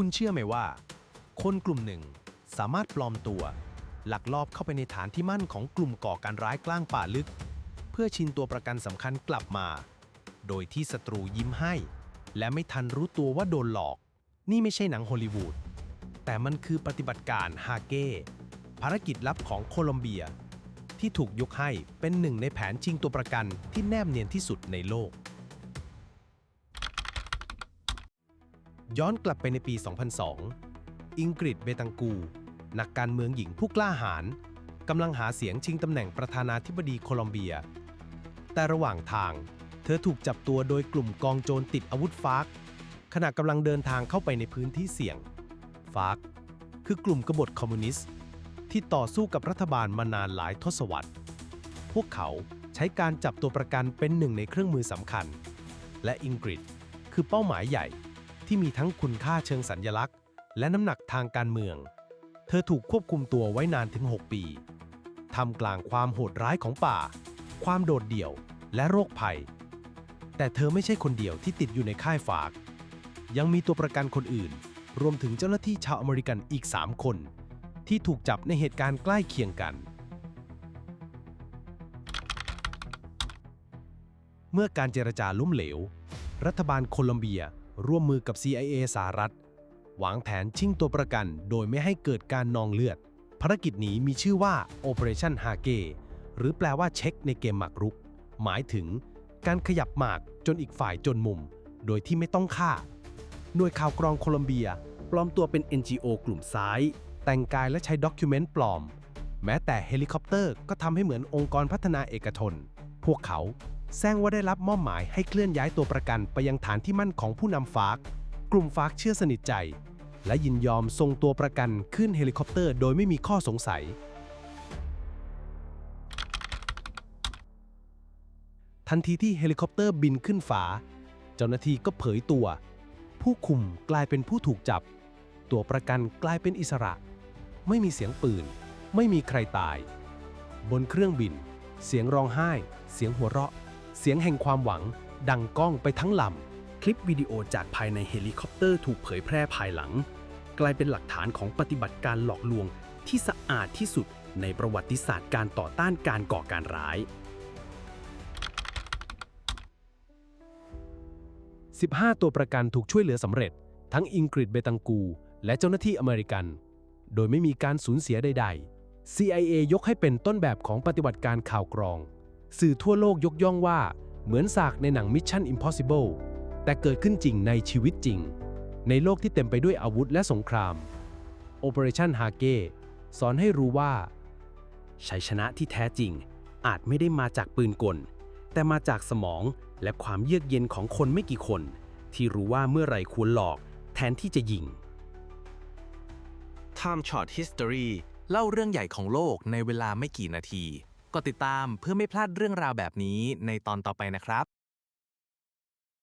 คุณเชื่อไหมว่า คนกลุ่มหนึ่งสามารถปลอมตัว หลักลอบเข้าไปในฐานที่มั่นของกลุ่มก่อการร้ายกลางป่าลึก เพื่อชิงตัวประกันสำคัญกลับมา โดยที่ศัตรูยิ้มให้ และไม่ทันรู้ตัวว่าโดนหลอก นี่ไม่ใช่หนังฮอลลีวูดแต่มันคือปฏิบัติการฮาเก้ภารกิจลับของโคลอมเบีย ที่ถูกยกให้เป็นหนึ่งในแผนชิงตัวประกันที่แนบเนียนที่สุดในโลก ย้อนกลับไปในปี 2002 อิงกริดเบตังกู นักการเมืองหญิงผู้กล้าหาญกำลังหาเสียงชิงตำแหน่งประธานาธิบดีโคลอมเบีย แต่ระหว่างทาง เธอถูกจับตัวโดยกลุ่มกองโจรติดอาวุธฟากขณะกำลังเดินทางเข้าไปในพื้นที่เสี่ยง ฟากคือกลุ่มกบฏคอมมิวนิสต์ ที่ต่อสู้กับรัฐบาลมานานหลายทศวรรษ พวกเขาใช้การจับตัวประกันเป็นหนึ่งในเครื่องมือสำคัญ และอิงกริดคือเป้าหมายใหญ่ ที่มีทั้งคุณค่าเชิงสัญญลักษณ์ และน้ำหนักทางการเมือง เธอถูกควบคุมตัวไว้นานถึง 6 ปีทำกลางความโหดร้ายของป่า ความโดดเดี่ยว และโรคภัย แต่เธอไม่ใช่คนเดียวที่ติดอยู่ในค่ายฝาก ยังมีตัวประกันคนอื่น รวมถึงเจ้าหน้าที่ชาวอเมริกันอีก 3 คน ที่ถูกจับในเหตุการณ์ใกล้เคียงกัน เมื่อการเจรจาล้มเหลว รัฐบาลโคลอมเบีย ร่วมมือกับ CIA สหรัฐ วางแผนชิงตัวประกันโดยไม่ให้เกิดการนองเลือด ภารกิจนี้มีชื่อว่า Operation h a g e หรือแปลว่าเช็คในเกมหมากรุก หมายถึง การขยับหมากจนอีกฝ่ายจนมุม โดยที่ไม่ต้องฆ่า หน่วยข่าวกรองโคลอมเบีย ปลอมตัวเป็น NGO กลุ่มซ้าย แต่งกายและใช้ด็อกิวเมนต์ปลอม แม้แต่เฮลิคอปเตอร์ก็ทำให้เหมือนองค์กรพัฒนาเอกชน พวกเขา แซงว่าได้รับมอบหมายให้เคลื่อนย้ายตัวประกันไปยังฐานที่มั่นของผู้นำฟาก กลุ่มฟากเชื่อสนิทใจ และยินยอมส่งตัวประกันขึ้นเฮลิคอปเตอร์โดยไม่มีข้อสงสัย ทันทีที่เฮลิคอปเตอร์บินขึ้นฟ้า เจ้าหน้าที่ก็เผยตัว ผู้คุมกลายเป็นผู้ถูกจับ ตัวประกันกลายเป็นอิสระ ไม่มีเสียงปืน ไม่มีใครตาย บนเครื่องบิน เสียงร้องไห้ เสียงหัวเราะ เสียงแห่งความหวัง ดังก้องไปทั้งลำ คลิปวิดีโอจากภายในเฮลิคอปเตอร์ถูกเผยแพร่ภายหลัง กลายเป็นหลักฐานของปฏิบัติการหลอกลวงที่สะอาดที่สุดในประวัติศาสตร์การต่อต้านการก่อการร้าย 15 ตัวประกันถูกช่วยเหลือสำเร็จ ทั้งอิงกริดเบตังกู และเจ้าหน้าที่อเมริกัน โดยไม่มีการสูญเสียใด ๆ CIA ยกให้เป็นต้นแบบของปฏิบัติการข่าวกรอง สื่อทั่วโลกยกย่องว่าเหมือนฉากในหนัง Mission Impossible แต่เกิดขึ้นจริงในชีวิตจริง ในโลกที่เต็มไปด้วยอาวุธและสงคราม Operation h a g e สอนให้รู้ว่า ชัยชนะที่แท้จริง อาจไม่ได้มาจากปืนกล แต่มาจากสมองและความเยือกเย็นของคนไม่กี่คน ที่รู้ว่าเมื่อไรควรหลอกแทนที่จะยิง Time Shot History เล่าเรื่องใหญ่ของโลกในเวลาไม่กี่นาที ดติดตามเพื่อไม่พลาดเรื่องราวแบบนี้ในตอนต่อไปนะครับ